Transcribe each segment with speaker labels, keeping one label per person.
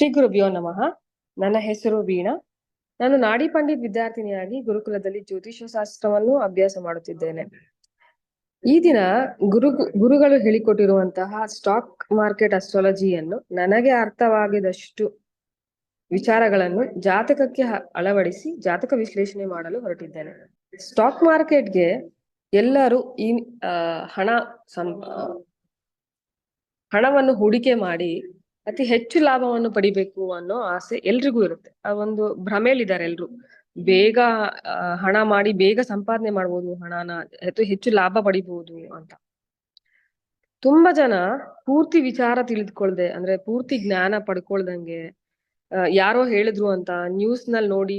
Speaker 1: ಶ್ರೀ ಗುರುಭ್ಯೋ ನಮಃ. ನನ್ನ ಹೆಸರು ವೀಣಾ. ನಾನು ನಾಡಿ ಪಂಡಿತ್ ವಿದ್ಯಾರ್ಥಿನಿಯಾಗಿ ಗುರುಕುಲದಲ್ಲಿ ಜ್ಯೋತಿಷ್ಯ ಶಾಸ್ತ್ರವನ್ನು ಅಭ್ಯಾಸ ಮಾಡುತ್ತಿದ್ದೇನೆ. ಈ ದಿನ ಗುರು, ಗುರುಗಳು ಹೇಳಿಕೊಟ್ಟಿರುವಂತಹ ಸ್ಟಾಕ್ ಮಾರ್ಕೆಟ್ ಅಸ್ಟ್ರಾಲಜಿಯನ್ನು ನನಗೆ ಅರ್ಥವಾಗಿದಷ್ಟು ವಿಚಾರಗಳನ್ನು ಜಾತಕಕ್ಕೆ ಅಳವಡಿಸಿ ಜಾತಕ ವಿಶ್ಲೇಷಣೆ ಮಾಡಲು ಹೊರಟಿದ್ದೇನೆ. ಸ್ಟಾಕ್ ಮಾರ್ಕೆಟ್ಗೆ ಎಲ್ಲರೂ ಈ ಹಣ ಹಣವನ್ನು ಹೂಡಿಕೆ ಮಾಡಿ ಅತಿ ಹೆಚ್ಚು ಲಾಭವನ್ನು ಪಡಿಬೇಕು ಅನ್ನೋ ಆಸೆ ಎಲ್ರಿಗೂ ಇರುತ್ತೆ. ಆ ಒಂದು ಭ್ರಮೆಯಲ್ಲಿದ್ದಾರೆ ಎಲ್ರು. ಬೇಗ ಹಣ ಮಾಡಿ ಬೇಗ ಸಂಪಾದನೆ ಮಾಡ್ಬೋದು, ಹಣನ ಅತಿ ಹೆಚ್ಚು ಲಾಭ ಪಡಿಬಹುದು ಅಂತ. ತುಂಬಾ ಜನ ಪೂರ್ತಿ ವಿಚಾರ ತಿಳಿದುಕೊಳ್ದೆ, ಅಂದ್ರೆ ಪೂರ್ತಿ ಜ್ಞಾನ ಪಡ್ಕೊಳ್ದಂಗೆ ಯಾರೋ ಹೇಳಿದ್ರು ಅಂತ ನ್ಯೂಸ್ನಲ್ಲಿ ನೋಡಿ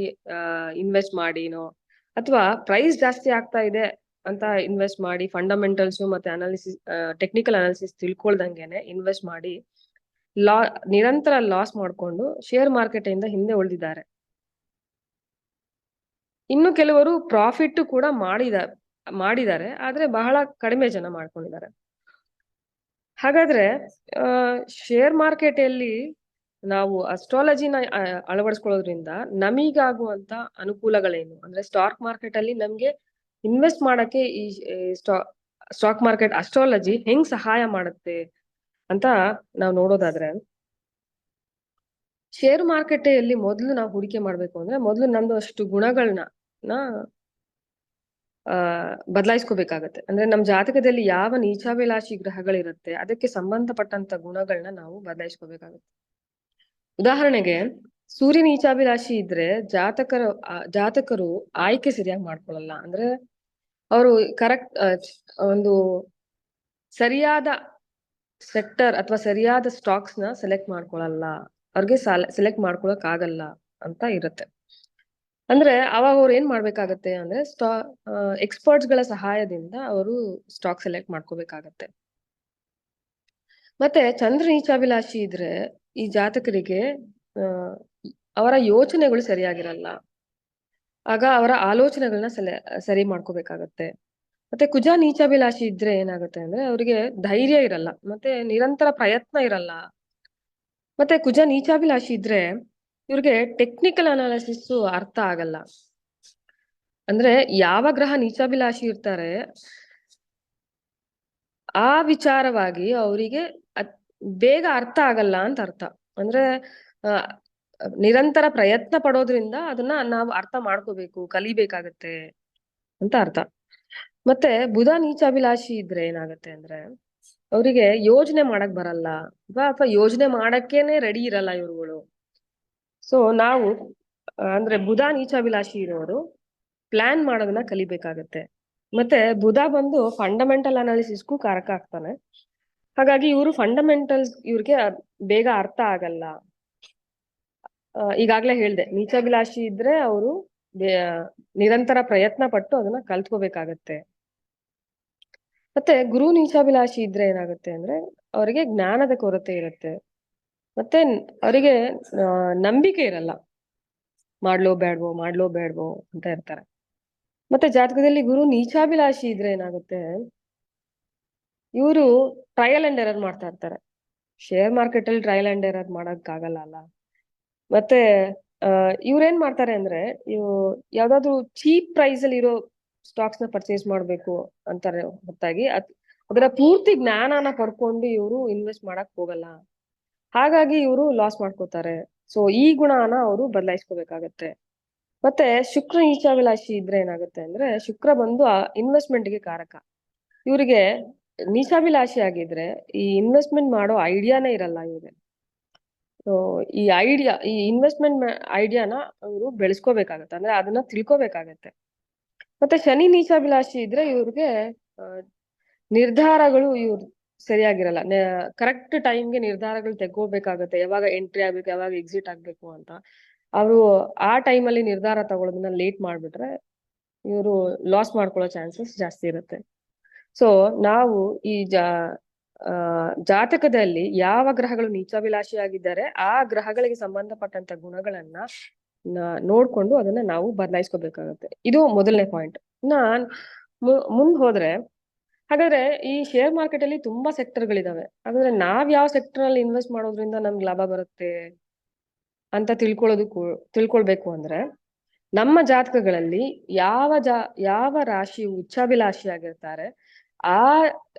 Speaker 1: ಇನ್ವೆಸ್ಟ್ ಮಾಡಿನೋ, ಅಥವಾ ಪ್ರೈಸ್ ಜಾಸ್ತಿ ಆಗ್ತಾ ಇದೆ ಅಂತ ಇನ್ವೆಸ್ಟ್ ಮಾಡಿ, ಫಂಡಮೆಂಟಲ್ಸ್ ಮತ್ತೆ ಅನಾಲಿಸಿಸ್ ಟೆಕ್ನಿಕಲ್ ಅನಾಲಿಸಿಸ್ ತಿಳ್ಕೊಳ್ದಂಗೆನೆ ಇನ್ವೆಸ್ಟ್ ಮಾಡಿ ಲಾ, ನಿರಂತರ ಲಾಸ್ ಮಾಡ್ಕೊಂಡು ಶೇರ್ ಮಾರ್ಕೆಟ್ ಇಂದ ಹಿಂದೆ ಉಳಿದಿದ್ದಾರೆ. ಇನ್ನು ಕೆಲವರು ಪ್ರಾಫಿಟ್ ಕೂಡ ಮಾಡಿದ, ಮಾಡಿದ್ದಾರೆ, ಆದ್ರೆ ಬಹಳ ಕಡಿಮೆ ಜನ ಮಾಡ್ಕೊಂಡಿದ್ದಾರೆ. ಹಾಗಾದ್ರೆ ಶೇರ್ ಮಾರ್ಕೆಟ್ ಅಲ್ಲಿ ನಾವು ಅಸ್ಟ್ರಾಲಜಿನ ಅಳವಡಿಸ್ಕೊಳ್ಳೋದ್ರಿಂದ ನಮಗಾಗುವಂತ ಅನುಕೂಲಗಳೇನು? ಅಂದ್ರೆ ಸ್ಟಾಕ್ ಮಾರ್ಕೆಟ್ ಅಲ್ಲಿ ನಮ್ಗೆ ಇನ್ವೆಸ್ಟ್ ಮಾಡಕ್ಕೆ ಈ ಸ್ಟಾಕ್ ಮಾರ್ಕೆಟ್ ಅಸ್ಟ್ರಾಲಜಿ ಹೆಂಗ್ ಸಹಾಯ ಮಾಡುತ್ತೆ? ಅಂತ ನಾವು ನೋಡೋದಾದ್ರೆ ಶೇರ್ ಮಾರುಕಟ್ಟೆಯಲ್ಲಿ ಮೊದಲು ನಾವು ಹೂಡಿಕೆ ಮಾಡ್ಬೇಕು ಅಂದ್ರೆ ಮೊದಲು ನಮ್ದು ಅಷ್ಟು ಗುಣಗಳನ್ನ ಆ, ಬದಲಾಯಿಸ್ಕೋಬೇಕಾಗತ್ತೆ. ಅಂದ್ರೆ ನಮ್ ಜಾತಕದಲ್ಲಿ ಯಾವ ನೀಚಾಭಿಲಾಷಿ ಗ್ರಹಗಳಿರುತ್ತೆ, ಅದಕ್ಕೆ ಸಂಬಂಧಪಟ್ಟಂತ ಗುಣಗಳನ್ನ ನಾವು ಬದಲಾಯಿಸ್ಕೋಬೇಕಾಗತ್ತೆ. ಉದಾಹರಣೆಗೆ ಸೂರ್ಯ ನೀಚಾಭಿಲಾಷಿ ಇದ್ರೆ ಜಾತಕರು ಜಾತಕರು ಆಯ್ಕೆ ಸರಿಯಾಗಿ ಮಾಡ್ಕೊಳ್ಳಲ್ಲ ಅಂದ್ರೆ ಅವರು ಕರೆಕ್ಟ್ ಒಂದು ಸರಿಯಾದ ಸೆಕ್ಟರ್ ಅಥವಾ ಸರಿಯಾದ ಸ್ಟಾಕ್ಸ್ನ ಸೆಲೆಕ್ಟ್ ಮಾಡ್ಕೊಳಲ್ಲ. ಅವ್ರಿಗೆ ಸೆಲೆಕ್ಟ್ ಮಾಡ್ಕೊಳಕ್ ಆಗಲ್ಲ ಅಂತ ಇರುತ್ತೆ. ಅಂದ್ರೆ ಅವಾಗ ಅವ್ರು ಏನ್ ಮಾಡ್ಬೇಕಾಗತ್ತೆ ಅಂದ್ರೆ ಸ್ಟಾ ಎಕ್ಸ್ಪರ್ಟ್ಸ್ಗಳ ಸಹಾಯದಿಂದ ಅವರು ಸ್ಟಾಕ್ ಸೆಲೆಕ್ಟ್ ಮಾಡ್ಕೋಬೇಕಾಗತ್ತೆ. ಮತ್ತೆ ಚಂದ್ರ ನೀಚಾಭಿಲಾಷಿ ಇದ್ರೆ ಈ ಜಾತಕರಿಗೆ ಅವರ ಯೋಚನೆಗಳು ಸರಿಯಾಗಿರಲ್ಲ. ಆಗ ಅವರ ಆಲೋಚನೆಗಳನ್ನ ಸೆಲೆ, ಸರಿ ಮಾಡ್ಕೋಬೇಕಾಗತ್ತೆ. ಮತ್ತೆ ಕುಜ ನೀಚಾಭಿಲಾಷಿ ಇದ್ರೆ ಏನಾಗುತ್ತೆ ಅಂದ್ರೆ ಅವರಿಗೆ ಧೈರ್ಯ ಇರಲ್ಲ, ಮತ್ತೆ ನಿರಂತರ ಪ್ರಯತ್ನ ಇರಲ್ಲ. ಮತ್ತೆ ಕುಜ ನೀಚಾಭಿಲಾಷಿ ಇದ್ರೆ ಇವ್ರಿಗೆ ಟೆಕ್ನಿಕಲ್ ಅನಾಲಿಸಿಸ್ ಅರ್ಥ ಆಗಲ್ಲ. ಅಂದ್ರೆ ಯಾವ ಗ್ರಹ ನೀಚಾಭಿಲಾಷಿ ಇರ್ತಾರೆ ಆ ವಿಚಾರವಾಗಿ ಅವರಿಗೆ ಬೇಗ ಅರ್ಥ ಆಗಲ್ಲ ಅಂತ ಅರ್ಥ. ಅಂದ್ರೆ ನಿರಂತರ ಪ್ರಯತ್ನ ಪಡೋದ್ರಿಂದ ಅದನ್ನ ನಾವು ಅರ್ಥ ಮಾಡ್ಕೋಬೇಕು, ಕಲಿಬೇಕಾಗತ್ತೆ ಅಂತ ಅರ್ಥ. ಮತ್ತೆ ಬುಧ ನೀಚಾಭಿಲಾಷಿ ಇದ್ರೆ ಏನಾಗತ್ತೆ ಅಂದ್ರೆ, ಅವರಿಗೆ ಯೋಜನೆ ಮಾಡಕ್ ಬರಲ್ಲ, ಅಥವಾ ಅಥವಾ ಯೋಜನೆ ಮಾಡಕ್ಕೇನೆ ರೆಡಿ ಇರಲ್ಲ ಇವ್ರುಗಳು. ಸೊ ನಾವು ಅಂದ್ರೆ ಬುಧ ನೀಚಾಭಿಲಾಷಿ ಇರೋರು ಪ್ಲಾನ್ ಮಾಡೋದನ್ನ ಕಲಿಬೇಕಾಗತ್ತೆ. ಮತ್ತೆ ಬುಧ ಬಂದು ಫಂಡಮೆಂಟಲ್ ಅನಾಲಿಸಿಸ್ಗೂ ಕಾರಕ ಆಗ್ತಾನೆ. ಹಾಗಾಗಿ ಇವರು ಫಂಡಮೆಂಟಲ್ಸ್ ಇವ್ರಿಗೆ ಬೇಗ ಅರ್ಥ ಆಗಲ್ಲ. ಈಗಾಗ್ಲೇ ಹೇಳ್ದೆ ನೀಚಾಭಿಲಾಷಿ ಇದ್ರೆ ಅವರು ನಿರಂತರ ಪ್ರಯತ್ನ ಪಟ್ಟು ಅದನ್ನ ಕಲ್ತ್ಕೋಬೇಕಾಗತ್ತೆ. ಮತ್ತೆ ಗುರು ನೀಚಾಭಿಲಾಷಿ ಇದ್ರೆ ಏನಾಗುತ್ತೆ ಅಂದ್ರೆ ಅವರಿಗೆ ಜ್ಞಾನದ ಕೊರತೆ ಇರುತ್ತೆ. ಮತ್ತೆ ಅವರಿಗೆ ನಂಬಿಕೆ ಇರಲ್ಲ. ಮಾಡ್ಲೋ ಬೇಡ್ವೋ ಮಾಡ್ಲೋ ಬೇಡ್ವೋ ಅಂತ ಇರ್ತಾರೆ. ಮತ್ತೆ ಜಾತಕದಲ್ಲಿ ಗುರು ನೀಚಾಭಿಲಾಷಿ ಇದ್ರೆ ಏನಾಗುತ್ತೆ, ಇವರು ಟ್ರಯಲ್ ಅಂಡ್ ಎರರ್ ಮಾಡ್ತಾ ಇರ್ತಾರೆ. ಶೇರ್ ಮಾರ್ಕೆಟ್ ಅಲ್ಲಿ ಟ್ರಯಲ್ ಅಂಡ್ ಎರರ್ ಮಾಡಕ್ ಆಗಲ್ಲ ಅಲ್ಲ. ಮತ್ತೆ ಇವ್ರೇನ್ ಮಾಡ್ತಾರೆ ಅಂದ್ರೆ ಇವ್ ಯಾವ್ದಾದ್ರು ಚೀಪ್ ಪ್ರೈಸ್ ಅಲ್ಲಿ ಇರೋ ಸ್ಟಾಕ್ಸ್ನ ಪರ್ಚೇಸ್ ಮಾಡ್ಬೇಕು ಅಂತಾರೆ ಹೊತ್ತಾಗಿ. ಅದ್- ಅದರ ಪೂರ್ತಿ ಜ್ಞಾನನ ಪಡ್ಕೊಂಡು ಇವರು ಇನ್ವೆಸ್ಟ್ ಮಾಡಕ್ ಹೋಗಲ್ಲ. ಹಾಗಾಗಿ ಇವರು ಲಾಸ್ ಮಾಡ್ಕೋತಾರೆ. ಸೊ ಈ ಗುಣನ ಅವರು ಬದಲಾಯಿಸ್ಕೋಬೇಕಾಗತ್ತೆ. ಮತ್ತೆ ಶುಕ್ರ ನೀಚಾಭಿಲಾಷಿ ಇದ್ರೆ ಏನಾಗುತ್ತೆ ಅಂದ್ರೆ, ಶುಕ್ರ ಬಂದು ಇನ್ವೆಸ್ಟ್ಮೆಂಟ್ಗೆ ಕಾರಕ. ಇವರಿಗೆ ನೀಚಾಭಿಲಾಷಿ ಆಗಿದ್ರೆ ಈ ಇನ್ವೆಸ್ಟ್ಮೆಂಟ್ ಮಾಡೋ ಐಡಿಯಾನೇ ಇರಲ್ಲ ಇವ್ರಿಗೆ. ಸೊ ಈ ಐಡಿಯಾ ಈ ಇನ್ವೆಸ್ಟ್ಮೆಂಟ್ ಐಡಿಯಾನ ಅವರು ಬೆಳೆಸ್ಕೋಬೇಕಾಗತ್ತೆ. ಅಂದ್ರೆ ಅದನ್ನ ತಿಳ್ಕೊಬೇಕಾಗತ್ತೆ. ಮತ್ತೆ ಶನಿ ನೀಚಾಭಿಲಾಷಿ ಇದ್ರೆ ಇವ್ರಿಗೆ ನಿರ್ಧಾರಗಳು ಇವ್ರು ಸರಿಯಾಗಿರಲ್ಲ. ಕರೆಕ್ಟ್ ಟೈಮ್ಗೆ ನಿರ್ಧಾರಗಳು ತಗೋಬೇಕಾಗತ್ತೆ. ಯಾವಾಗ ಎಂಟ್ರಿ ಆಗ್ಬೇಕು, ಯಾವಾಗ ಎಕ್ಸಿಟ್ ಆಗ್ಬೇಕು ಅಂತ. ಅವರು ಆ ಟೈಮಲ್ಲಿ ನಿರ್ಧಾರ ತಗೊಳ್ಳೋದನ್ನ ಲೇಟ್ ಮಾಡ್ಬಿಟ್ರೆ ಇವರು ಲಾಸ್ ಮಾಡ್ಕೊಳ್ಳೋ ಚಾನ್ಸಸ್ ಜಾಸ್ತಿ ಇರುತ್ತೆ. ಸೊ ನಾವು ಈ ಜಾ ಜಾತಕದಲ್ಲಿ ಯಾವ ಗ್ರಹಗಳು ನೀಚಾಭಿಲಾಷಿಯಾಗಿದ್ದಾರೆ, ಆ ಗ್ರಹಗಳಿಗೆ ಸಂಬಂಧಪಟ್ಟಂತ ಗುಣಗಳನ್ನ ನೋಡ್ಕೊಂಡು ಅದನ್ನ ನಾವು ಬದಲಾಯಿಸ್ಕೋಬೇಕಾಗತ್ತೆ. ಇದು ಮೊದಲನೇ ಪಾಯಿಂಟ್ ನಾನ್ ಮುಂದ್ ಹೋದ್ರೆ, ಹಾಗಾದ್ರೆ ಈ ಶೇರ್ ಮಾರ್ಕೆಟ್ ಅಲ್ಲಿ ತುಂಬಾ ಸೆಕ್ಟರ್ ಗಳಿದಾವೆ ಹಾಗಾದ್ರೆ ನಾವ್ ಯಾವ ಸೆಕ್ಟರ್ ಅಲ್ಲಿ ಇನ್ವೆಸ್ಟ್ ಮಾಡೋದ್ರಿಂದ ನಮ್ಗೆ ಲಾಭ ಬರುತ್ತೆ ಅಂತ ತಿಳ್ಕೊಳ್ಳೋದಕ್ಕೂ ತಿಳ್ಕೊಳ್ಬೇಕು ಅಂದ್ರೆ, ನಮ್ಮ ಜಾತಕಗಳಲ್ಲಿ ಯಾವ ಜಾ, ಯಾವ ರಾಶಿ ಉಚ್ಚಾಭಿಲಾಷಿ ಆಗಿರ್ತಾರೆ, ಆ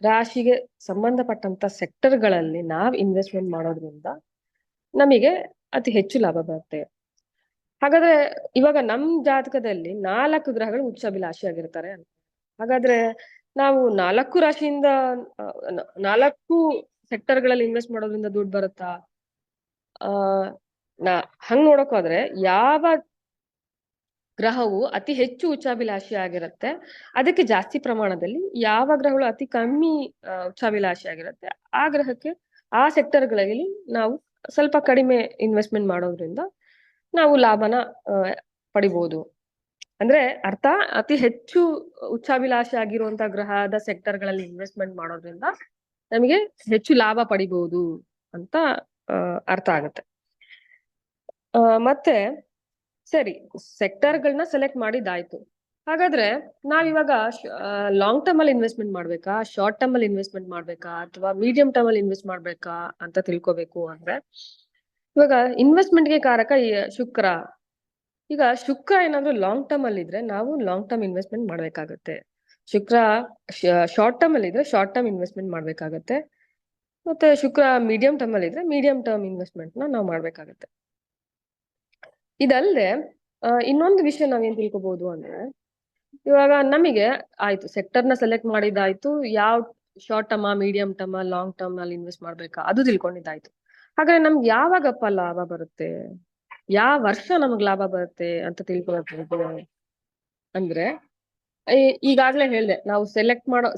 Speaker 1: ರಾಶಿಗೆ ಸಂಬಂಧಪಟ್ಟಂತ ಸೆಕ್ಟರ್ಗಳಲ್ಲಿ ನಾವ್ ಇನ್ವೆಸ್ಟ್ಮೆಂಟ್ ಮಾಡೋದ್ರಿಂದ ನಮಗೆ ಅತಿ ಹೆಚ್ಚು ಲಾಭ ಬರುತ್ತೆ. ಹಾಗಾದ್ರೆ ಇವಾಗ ನಮ್ ಜಾತಕದಲ್ಲಿ ನಾಲ್ಕು ಗ್ರಹಗಳು ಉಚ್ಚಾಭಿಲಾಷಿ ಆಗಿರ್ತಾರೆ ಅಂತ. ಹಾಗಾದ್ರೆ ನಾವು ನಾಲ್ಕು ರಾಶಿಯಿಂದ ನಾಲ್ಕು ಸೆಕ್ಟರ್ ಸೆಕ್ಟರ್ಗಳಲ್ಲಿ ಇನ್ವೆಸ್ಟ್ ಮಾಡೋದ್ರಿಂದ ದುಡ್ಡು ಬರುತ್ತಾ? ಆ, ನಾ, ಹಂಗ್ ನೋಡಕ್ ಹೋದ್ರೆ ಯಾವ ಗ್ರಹವು ಅತಿ ಹೆಚ್ಚು ಉಚ್ಚಾಭಿಲಾಷಿ ಆಗಿರುತ್ತೆ ಅದಕ್ಕೆ ಜಾಸ್ತಿ ಪ್ರಮಾಣದಲ್ಲಿ ಯಾವ ಗ್ರಹಗಳು ಅತಿ ಕಮ್ಮಿ ಉಚ್ಚಾಭಿಲಾಷಿ ಆಗಿರುತ್ತೆ ಆ ಗ್ರಹಕ್ಕೆ ಆ ಸೆಕ್ಟರ್ಗಳಲ್ಲಿ ನಾವು ಸ್ವಲ್ಪ ಕಡಿಮೆ ಇನ್ವೆಸ್ಟ್ಮೆಂಟ್ ಮಾಡೋದ್ರಿಂದ ನಾವು ಲಾಭನ ಪಡಿಬಹುದು ಅಂದ್ರೆ ಅರ್ಥ, ಅತಿ ಹೆಚ್ಚು ಉಚ್ಚಾಭಿಲಾಷೆ ಆಗಿರುವಂತ ಗ್ರಹದ ಸೆಕ್ಟರ್ಗಳಲ್ಲಿ ಇನ್ವೆಸ್ಟ್ಮೆಂಟ್ ಮಾಡೋದ್ರಿಂದ ನಮಗೆ ಹೆಚ್ಚು ಲಾಭ ಪಡಿಬಹುದು ಅಂತ ಅರ್ಥ ಆಗುತ್ತೆ. ಮತ್ತೆ ಸರಿ ಸೆಕ್ಟರ್ ಸೆಕ್ಟರ್ಗಳನ್ನ ಸೆಲೆಕ್ಟ್ ಮಾಡಿದ್ದಾಯ್ತು. ಹಾಗಾದ್ರೆ ನಾವಿವಾಗ ಲಾಂಗ್ ಟರ್ಮ್ ಅಲ್ಲಿ ಇನ್ವೆಸ್ಟ್ಮೆಂಟ್ ಮಾಡ್ಬೇಕಾ ಶಾರ್ಟ್ ಟರ್ಮ್ ಅಲ್ಲಿ ಇನ್ವೆಸ್ಟ್ಮೆಂಟ್ ಮಾಡ್ಬೇಕಾ, ಅಥವಾ ಮೀಡಿಯಂ ಟರ್ಮ್ ಅಲ್ಲಿ ಇನ್ವೆಸ್ಟ್ ಮಾಡ್ಬೇಕಾ ಅಂತ ತಿಳ್ಕೊಬೇಕು ಅಂದ್ರೆ ಇವಾಗ ಇನ್ವೆಸ್ಟ್ಮೆಂಟ್ಗೆ ಕಾರಕ ಶುಕ್ರ. ಈಗ ಶುಕ್ರ ಏನಾದ್ರು ಲಾಂಗ್ ಟರ್ಮ್ ಅಲ್ಲಿ ಇದ್ರೆ ನಾವು ಲಾಂಗ್ ಟರ್ಮ್ ಇನ್ವೆಸ್ಟ್ಮೆಂಟ್ ಮಾಡ್ಬೇಕಾಗತ್ತೆ. ಶುಕ್ರ ಶಾರ್ಟ್ ಟರ್ಮ್ ಅಲ್ಲಿ ಇದ್ರೆ ಶಾರ್ಟ್ ಟರ್ಮ್ ಇನ್ವೆಸ್ಟ್ಮೆಂಟ್ ಮಾಡ್ಬೇಕಾಗತ್ತೆ. ಮತ್ತೆ ಶುಕ್ರ ಮೀಡಿಯಂ ಟರ್ಮ್ ಅಲ್ಲಿ ಇದ್ರೆ ಮೀಡಿಯಂ ಟರ್ಮ್ ಇನ್ವೆಸ್ಟ್ಮೆಂಟ್ನ ನಾವು ಮಾಡ್ಬೇಕಾಗತ್ತೆ. ಇದಲ್ಲದೆ ಇನ್ನೊಂದು ವಿಷಯ ನಾವೇನ್ ತಿಳ್ಕೊಬಹುದು ಅಂದ್ರೆ, ಇವಾಗ ನಮಗೆ ಆಯ್ತು ಸೆಕ್ಟರ್ನ ಸೆಲೆಕ್ಟ್ ಮಾಡಿದ್ದಾಯ್ತು, ಯಾವ short term medium term long term ಅಲ್ಲಿ ಇನ್ವೆಸ್ಟ್ ಮಾಡ್ಬೇಕಾ, ಅದು ತಿಳ್ಕೊಂಡಿದ್ದಾಯ್ತು. ಹಾಗಾದ್ರೆ ನಮ್ಗೆ ಯಾವಾಗಪ್ಪ ಲಾಭ ಬರುತ್ತೆ? ಯಾವ ವರ್ಷ ನಮಗ್ ಲಾಭ ಬರುತ್ತೆ ಅಂತ ತಿಳ್ಕೊಳ್ಬಹುದು ಅಂದ್ರೆ ಈಗಾಗ್ಲೇ ಹೇಳ್ದೆ, ನಾವು ಸೆಲೆಕ್ಟ್ ಮಾಡೋ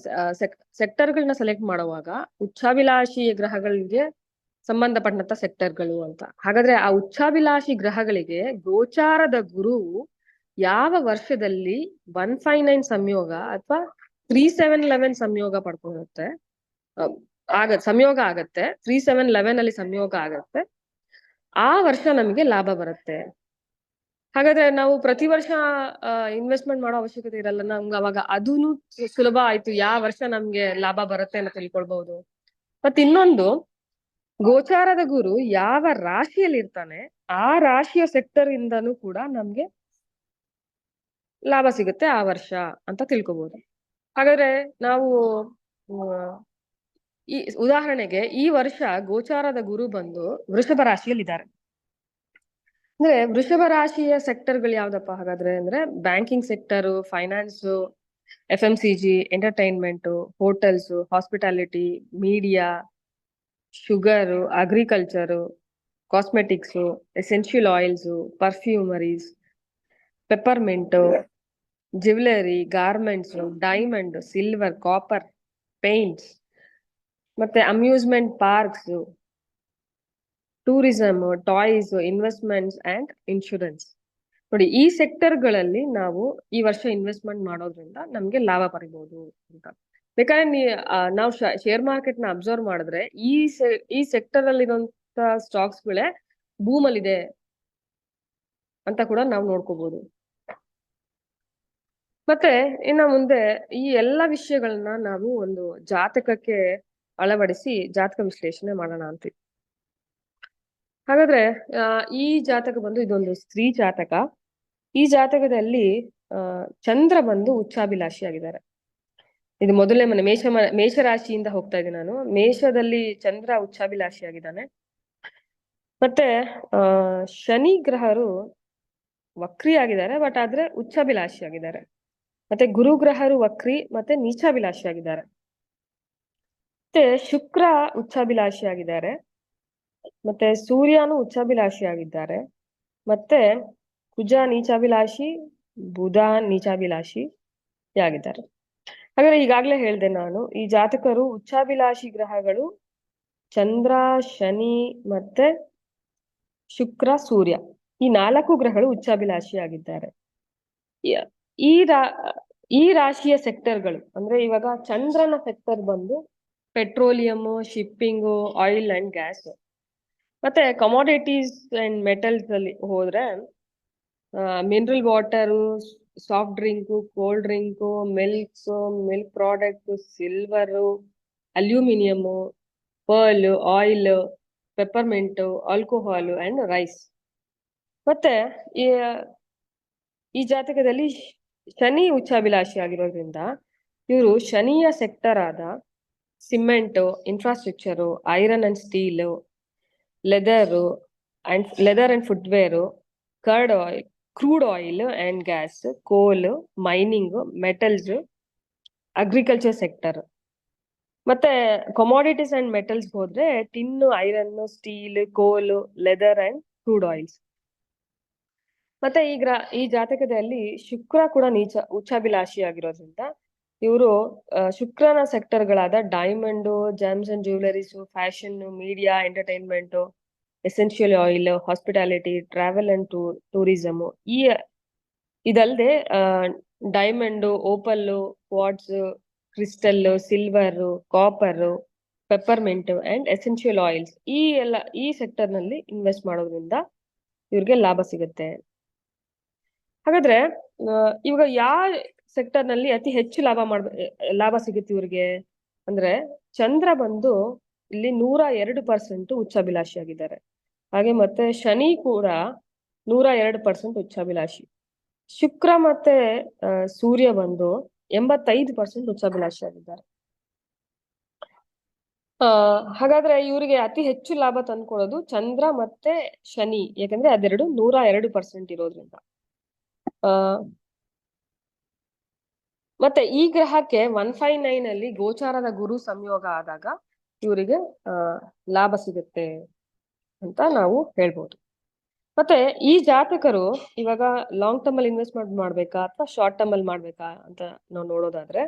Speaker 1: ಸೆಕ್ಟರ್ ಸೆಕ್ಟರ್ಗಳನ್ನ ಸೆಲೆಕ್ಟ್ ಮಾಡುವಾಗ ಉಚ್ಚಾಭಿಲಾಷಿ ಗ್ರಹಗಳಿಗೆ ಸಂಬಂಧಪಟ್ಟಂತ ಸೆಕ್ಟರ್ಗಳು ಅಂತ. ಹಾಗಾದ್ರೆ ಆ ಉಚ್ಚಾಭಿಲಾಷಿ ಗ್ರಹಗಳಿಗೆ ಗೋಚಾರದ ಗುರು ಯಾವ ವರ್ಷದಲ್ಲಿ ಒನ್ ಫೈವ್ ನೈನ್ ಸಂಯೋಗ ಅಥವಾ ತ್ರೀ ಸೆವೆನ್ ಲೆವೆನ್ ಸಂಯೋಗ ಪಡ್ಕೊಳ್ಳುತ್ತೆ ಅಹ್, ಆಗ ಸಂಯೋಗ ಆಗತ್ತೆ. ತ್ರೀ ಸೆವೆನ್ ಲೆವೆನ್ ಅಲ್ಲಿ ಸಂಯೋಗ ಆಗತ್ತೆ. ಆ ವರ್ಷ ನಮಗೆ ಲಾಭ ಬರುತ್ತೆ. ಹಾಗಾದ್ರೆ ನಾವು ಪ್ರತಿ ವರ್ಷ ಇನ್ವೆಸ್ಟ್ಮೆಂಟ್ ಮಾಡೋ ಅವಶ್ಯಕತೆ ಇರಲ್ಲ. ನಮ್ಗೆ ಅವಾಗ ಅದೂ ಸುಲಭ ಆಯ್ತು. ಯಾವ ವರ್ಷ ನಮ್ಗೆ ಲಾಭ ಬರುತ್ತೆ ಅಂತ ತಿಳ್ಕೊಳ್ಬಹುದು ಮತ್ ಇನ್ನೊಂದು ಗೋಚಾರದ ಗುರು ಯಾವ ರಾಶಿಯಲ್ಲಿ ಇರ್ತಾನೆ ಆ ರಾಶಿಯ ಸೆಕ್ಟರ್ ಇಂದನೂ ಕೂಡ ನಮ್ಗೆ ಲಾಭ ಸಿಗುತ್ತೆ ಆ ವರ್ಷ ಅಂತ ತಿಳ್ಕೊಬಹುದು ಹಾಗಾದ್ರೆ ನಾವು ಈ ಉದಾಹರಣೆಗೆ ಈ ವರ್ಷ ಗೋಚಾರದ ಗುರು ಬಂದು ವೃಷಭ ರಾಶಿಯಲ್ಲಿದ್ದಾರೆ. ಅಂದ್ರೆ ವೃಷಭ ರಾಶಿಯ ಸೆಕ್ಟರ್ಗಳು ಯಾವ್ದಪ್ಪ ಹಾಗಾದ್ರೆ ಅಂದ್ರೆ banking sector finance F M C G entertainment hotels hospitality media sugar agriculture cosmetics essential oils perfumeries peppermint jewellery garments diamond silver copper paints ಮತ್ತೆ amusement parks tourism toys investments and insurance ನೋಡಿ, ಈ ಸೆಕ್ಟರ್ಗಳಲ್ಲಿ ನಾವು ಈ ವರ್ಷ investment ಮಾಡೋದ್ರಿಂದ ನಮ್ಗೆ ಲಾಭ ಪಡಿಬಹುದು ಅಂತ. ಬೇಕಾದ್ರೆ ನೀ ನಾವು ಶೇರ್ ಮಾರ್ಕೆಟ್ನ ಅಬ್ಸರ್ವ್ ಮಾಡಿದ್ರೆ ಈ ಈ ಸೆಕ್ಟರ್ ಅಲ್ಲಿ ಇರುವಂತ ಸ್ಟಾಕ್ಸ್ ಗಳೇ ಬೂಮ್ ಅಲ್ಲಿ ಇದೆ ಅಂತ ಕೂಡ ನಾವು ನೋಡ್ಕೋಬಹುದು ಮತ್ತೆ ಇನ್ನ ಮುಂದೆ ಈ ಎಲ್ಲ ವಿಷಯಗಳನ್ನ ನಾವು ಒಂದು ಜಾತಕಕ್ಕೆ ಅಳವಡಿಸಿ ಜಾತಕ ವಿಶ್ಲೇಷಣೆ ಮಾಡೋಣ ಅಂತ ಹಾಗಾದ್ರೆ ಈ ಜಾತಕ ಬಂದು ಇದೊಂದು ಸ್ತ್ರೀ ಜಾತಕ. ಈ ಜಾತಕದಲ್ಲಿ ಚಂದ್ರ ಬಂದು ಉಚ್ಚಾಭಿಲಾಷಿ ಆಗಿದ್ದಾರೆ. ಇದು ಮೊದಲನೇ ಮನೆ ಮೇಷ ಮೇಷರಾಶಿಯಿಂದ ಹೋಗ್ತಾ ಇದ್ದೀನಿ ನಾನು. ಮೇಷದಲ್ಲಿ ಚಂದ್ರ ಉಚ್ಚಾಭಿಲಾಷಿ ಆಗಿದ್ದಾನೆ. ಮತ್ತೆ, ಆ, ಶನಿ ಗ್ರಹರು ವಕ್ರಿ ಆಗಿದ್ದಾರೆ, ಬಟ್ ಆದ್ರೆ ಉಚ್ಚಾಭಿಲಾಷಿ ಆಗಿದ್ದಾರೆ. ಮತ್ತೆ ಗುರು ಗ್ರಹರು ವಕ್ರಿ, ಮತ್ತೆ ನೀಚಾಭಿಲಾಷಿ ಆಗಿದ್ದಾರೆ. ಮತ್ತೆ ಶುಕ್ರ ಉಚ್ಚಾಭಿಲಾಷಿ ಆಗಿದ್ದಾರೆ ಮತ್ತೆ ಸೂರ್ಯನು ಉಚ್ಚಾಭಿಲಾಷಿ ಆಗಿದ್ದಾರೆ ಮತ್ತೆ ಕುಜ ನೀಚಾಭಿಲಾಷಿ, ಬುಧ ನೀಚಾಭಿಲಾಷಿ ಆಗಿದ್ದಾರೆ ಹಾಗಾದ್ರೆ ಈಗಾಗ್ಲೇ ಹೇಳ್ದೆ ನಾನು, ಈ ಜಾತಕರು ಉಚ್ಚಾಭಿಲಾಷಿ ಗ್ರಹಗಳು ಚಂದ್ರ, ಶನಿ ಮತ್ತೆ ಶುಕ್ರ, ಸೂರ್ಯ. ಈ ನಾಲ್ಕು ಗ್ರಹಗಳು ಉಚ್ಚಾಭಿಲಾಷಿ ಆಗಿದ್ದಾರೆ ಈ- ಈ ರಾ, ಈ ರಾಶಿಯ ಸೆಕ್ಟರ್ಗಳು ಅಂದ್ರೆ ಇವಾಗ ಚಂದ್ರನ ಸೆಕ್ಟರ್ ಬಂದು petroleum shipping, oil and gas. ಮತ್ತೆ ಕಮಾಡಿಟೀಸ್ ಅಂಡ್ ಮೆಟಲ್ಸ್ ಅಲ್ಲಿ ಹೋದ್ರೆ mineral water soft drink cold drink milks milk product silver aluminium pearl oil peppermint alcohol and rice ಮತ್ತೆ, ಈ ಈ ಜಾತಕದಲ್ಲಿ ಶನಿ ಉಚ್ಚಾಭಿಲಾಷಿ ಆಗಿರೋದ್ರಿಂದ ಇವರು ಶನಿಯ ಸೆಕ್ಟರ್ ಆದ cement infrastructure iron and steel leather and leather and footwear curd oil crude oil and gas coal mining metals agriculture sector ಮತ್ತೆ commodities and metals ಹೋದ್ರೆ tin iron steel coal leather and crude oils ಮತ್ತೆ ಈ ಈ ಜಾತಕದಲ್ಲಿ ಶುಕ್ರ ಕೂಡ ನೀಚ ಉಚ್ಚಾಭಿಲಾಷಿ ಆಗಿರೋದ್ರಿಂದ ಇವರು ಶುಕ್ರನ ಸೆಕ್ಟರ್ಗಳಾದ diamond, gems and jewelleries fashion media, entertainment, essential oil hospitality travel and tour tourism. ಈ ಇದಲ್ಲದೆ diamond opal quartz crystal silver, copper, peppermint and essential oils ಈ ಎಲ್ಲ, ಈ ಸೆಕ್ಟರ್ನಲ್ಲಿ ಇನ್ವೆಸ್ಟ್ ಮಾಡೋದ್ರಿಂದ ಇವ್ರಿಗೆ ಲಾಭ ಸಿಗುತ್ತೆ. ಹಾಗಾದ್ರೆ ಇವಾಗ ಯಾವ ಸೆಕ್ಟರ್ನಲ್ಲಿ ಅತಿ ಹೆಚ್ಚು ಲಾಭ ಮಾಡ್ಬ, ಲಾಭ ಸಿಗುತ್ತೆ ಇವ್ರಿಗೆ. ಅಂದ್ರೆ ಚಂದ್ರ ಬಂದು ಇಲ್ಲಿ ನೂರ ಎರಡು ಪರ್ಸೆಂಟ್ ಉಚ್ಚಾಭಿಲಾಷಿ ಆಗಿದ್ದಾರೆ. ಹಾಗೆ ಮತ್ತೆ ಶನಿ ಕೂಡ ನೂರ ಎರಡು ಪರ್ಸೆಂಟ್ ಉಚ್ಚಾಭಿಲಾಷಿ. ಶುಕ್ರ ಮತ್ತೆ ಸೂರ್ಯ ಬಂದು ಎಂಬತ್ತೈದು ಪರ್ಸೆಂಟ್ ಉಚ್ಚಾಭಿಲಾಷಿ ಆಗಿದ್ದಾರೆ. ಹಾಗಾದ್ರೆ ಇವರಿಗೆ ಅತಿ ಹೆಚ್ಚು ಲಾಭ ತಂದ್ಕೊಡೋದು ಚಂದ್ರ ಮತ್ತೆ ಶನಿ. ಯಾಕಂದ್ರೆ ಅದೆರಡು ನೂರ ಎರಡು ಪರ್ಸೆಂಟ್ ಇರೋದ್ರಿಂದ. ಆ ಮತ್ತೆ ಈ ಗ್ರಹಕ್ಕೆ ಒನ್ ಫೈವ್ ನೈನ್ ಅಲ್ಲಿ ಗೋಚಾರದ ಗುರು ಸಂಯೋಗ ಆದಾಗ ಇವರಿಗೆ ಲಾಭ ಸಿಗುತ್ತೆ ಅಂತ ನಾವು ಹೇಳ್ಬೋದು. ಮತ್ತೆ ಈ ಜಾತಕರು ಇವಾಗ ಲಾಂಗ್ ಟರ್ಮ್ ಅಲ್ಲಿ ಇನ್ವೆಸ್ಟ್ಮೆಂಟ್ ಮಾಡ್ಬೇಕಾ ಅಥವಾ ಶಾರ್ಟ್ ಟರ್ಮ್ ಅಲ್ಲಿ ಮಾಡ್ಬೇಕಾ ಅಂತ ನಾವು ನೋಡೋದಾದ್ರೆ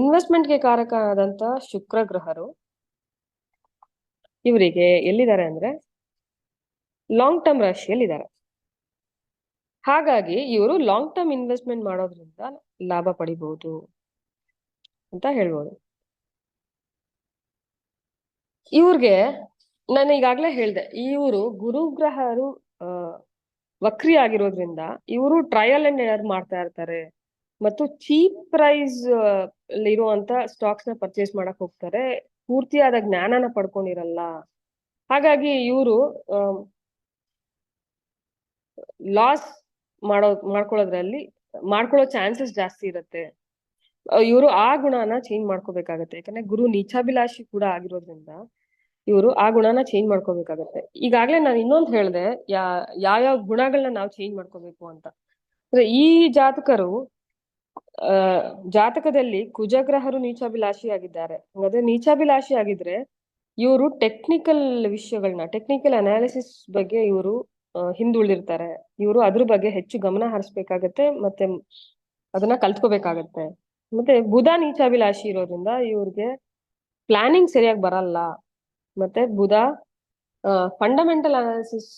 Speaker 1: ಇನ್ವೆಸ್ಟ್ಮೆಂಟ್ಗೆ ಕಾರಕ ಆದಂತ ಶುಕ್ರ ಗ್ರಹರು ಇವರಿಗೆ ಎಲ್ಲಿದ್ದಾರೆ ಅಂದ್ರೆ ಲಾಂಗ್ ಟರ್ಮ್ ರಾಶಿಯಲ್ಲಿದ್ದಾರೆ. ಹಾಗಾಗಿ ಇವರು ಲಾಂಗ್ ಟರ್ಮ್ ಇನ್ವೆಸ್ಟ್ಮೆಂಟ್ ಮಾಡೋದ್ರಿಂದ ಲಾಭ ಪಡಿಬಹುದು ಅಂತ ಹೇಳ್ಬೋದು. ಇವ್ರಿಗೆ ನಾನು ಈಗಾಗ್ಲೇ ಹೇಳ್ದೆ, ಇವರು ಗುರುಗ್ರಹರು ಗ್ರಹರು ವಕ್ರಿ ಆಗಿರೋದ್ರಿಂದ ಇವರು ಟ್ರಯಲ್ ಅಂಡ್ ಎರರ್ ಮಾಡ್ತಾ ಇರ್ತಾರೆ ಮತ್ತು ಚೀಪ್ ಪ್ರೈಸ್ ಇರುವಂತ ಸ್ಟಾಕ್ಸ್ನ ಪರ್ಚೇಸ್ ಮಾಡಕ್ ಹೋಗ್ತಾರೆ, ಪೂರ್ತಿಯಾದ ಜ್ಞಾನನ ಪಡ್ಕೊಂಡಿರಲ್ಲ. ಹಾಗಾಗಿ ಇವರು ಲಾಸ್ ಮಾಡೋ, ಮಾಡ್ಕೊಳ್ಳೋದ್ರಲ್ಲಿ, ಮಾಡ್ಕೊಳ್ಳೋ ಚಾನ್ಸಸ್ ಜಾಸ್ತಿ ಇರುತ್ತೆ. ಇವರು ಆ ಗುಣನ ಚೇಂಜ್ ಮಾಡ್ಕೋಬೇಕಾಗತ್ತೆ. ಯಾಕಂದ್ರೆ ಗುರು ನೀಚಾಭಿಲಾಷಿ ಕೂಡ ಆಗಿರೋದ್ರಿಂದ ಇವರು ಆ ಗುಣನ ಚೇಂಜ್ ಮಾಡ್ಕೋಬೇಕಾಗತ್ತೆ. ಈಗಾಗ್ಲೇ ನಾನು ಇನ್ನೊಂದು ಹೇಳ್ದೆ, ಯಾ, ಯಾವ್ಯಾವ ಗುಣಗಳನ್ನ ನಾವು ಚೇಂಜ್ ಮಾಡ್ಕೋಬೇಕು ಅಂತ. ಅಂದ್ರೆ ಈ ಜಾತಕರು ಆ ಜಾತಕದಲ್ಲಿ ಕುಜಗ್ರಹರು ನೀಚಾಭಿಲಾಷಿ ಆಗಿದ್ದಾರೆ. ಹಾಗಾದ್ರೆ ನೀಚಾಭಿಲಾಷಿ ಆಗಿದ್ರೆ ಇವರು ಟೆಕ್ನಿಕಲ್ ವಿಷಯಗಳನ್ನ ಟೆಕ್ನಿಕಲ್ ಅನಾಲಿಸಿಸ್ ಬಗ್ಗೆ ಇವರು ಹಿಂದುಳಿದಿರ್ತಾರೆ. ಇವರು ಅದ್ರ ಬಗ್ಗೆ ಹೆಚ್ಚು ಗಮನ ಹರಿಸ್ಬೇಕಾಗತ್ತೆ ಮತ್ತೆ ಅದನ್ನ ಕಲ್ತ್ಕೋಬೇಕಾಗತ್ತೆ. ಮತ್ತೆ ಬುಧ ನೀಚಾಭಿಲಾಷಿ ಇರೋದ್ರಿಂದ ಇವ್ರಿಗೆ ಪ್ಲಾನಿಂಗ್ ಸರಿಯಾಗಿ ಬರಲ್ಲ. ಮತ್ತೆ ಬುಧ ಫಂಡಮೆಂಟಲ್ ಅನಾಲಿಸಿಸ್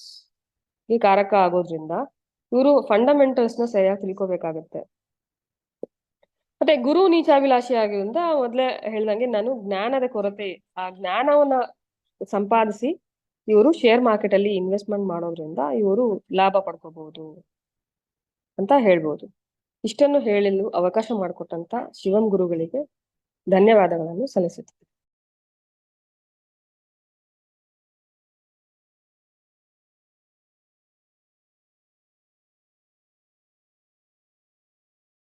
Speaker 1: ಕಾರಕ ಆಗೋದ್ರಿಂದ ಇವರು ಫಂಡಮೆಂಟಲ್ಸ್ನ ಸರಿಯಾಗಿ ತಿಳ್ಕೊಬೇಕಾಗತ್ತೆ. ಮತ್ತೆ ಗುರು ನೀಚಾಭಿಲಾಷಿ ಆಗಿರೋದ್ರಿಂದ ಮೊದ್ಲೇ ಹೇಳ್ದಂಗೆ ನಾನು ಜ್ಞಾನದ ಕೊರತೆ, ಆ ಜ್ಞಾನವನ್ನ ಸಂಪಾದಿಸಿ ಇವರು ಶೇರ್ ಮಾರ್ಕೆಟ್ ಅಲ್ಲಿ ಇನ್ವೆಸ್ಟ್ಮೆಂಟ್ ಮಾಡೋದ್ರಿಂದ ಇವರು ಲಾಭ ಪಡ್ಕೋಬಹುದು ಅಂತ ಹೇಳ್ಬೋದು. ಇಷ್ಟನ್ನು ಹೇಳಲು ಅವಕಾಶ ಮಾಡಿಕೊಟ್ಟಂತ ಶಿವಂ ಗುರುಗಳಿಗೆ ಧನ್ಯವಾದಗಳನ್ನು ಸಲ್ಲಿಸುತ್ತೇನೆ.